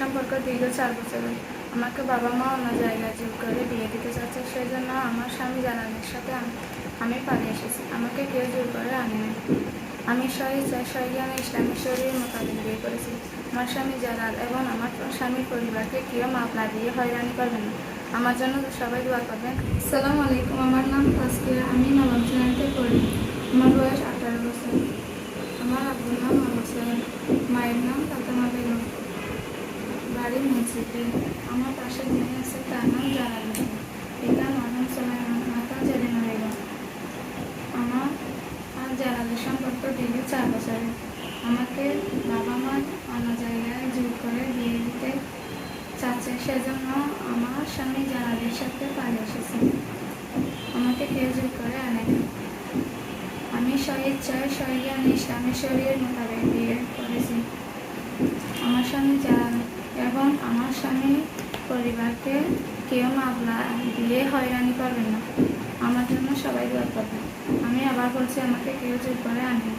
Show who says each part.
Speaker 1: সম্পর্ক দীর্ঘ চার বছরের। আমাকে বাবা মা অন্য জায়গায় জোর করে বিয়ে দিতে চাচ্ছে সেই জন্য আমার স্বামী জানালের সাথে আমি- আমি পালিয়ে এসেছি। আমাকে কেউ জোর করে আনেনি। আমি স্বইচ্ছায় সজ্ঞানে ইসলামী শরীর মোতাবেক বিয়ে করেছি। আমার স্বামী জালাল এবং আমার স্বামীর পরিবারকে কেউ মামলা দিয়ে হয়রানি করবেন না। আমার জন্য সবাই দোয়া করবেন। সালাম আলাইকুম। আমার নাম তাস্কিয়া আমি নবম শ্রেণীতে পড়ি। আমার বয়স আঠারো বছর। আমার আব্বুর নাম মোহাম্মদ মায়ের নাম মুন্সিপে আমার পাশে তার নাম পিতা মাতা আমার আর সম্পর্ক চার বছরের। আমাকে বাবা মা অন্য জায়গায় জোর করে বিয়ে দিতে চাচ্ছে, সেজন্য আমার স্বামী জালালের সাথে পালিয়ে এসেছে। আমাকে কেউ জোর করে আনেনি আমি স্বইচ্ছায় স্বজ্ঞান ইসলামী শরীর মোতাবেক বিয়ে করেছি। আমার স্বামী আমার স্বামী পরিবারকে কেউ মামলা দিয়ে হয়রানি করবেন না। আমার জন্য সবাই দোয়া করবেন। আমি আবার বলছি, আমাকে কেউ জোর করে আনেন।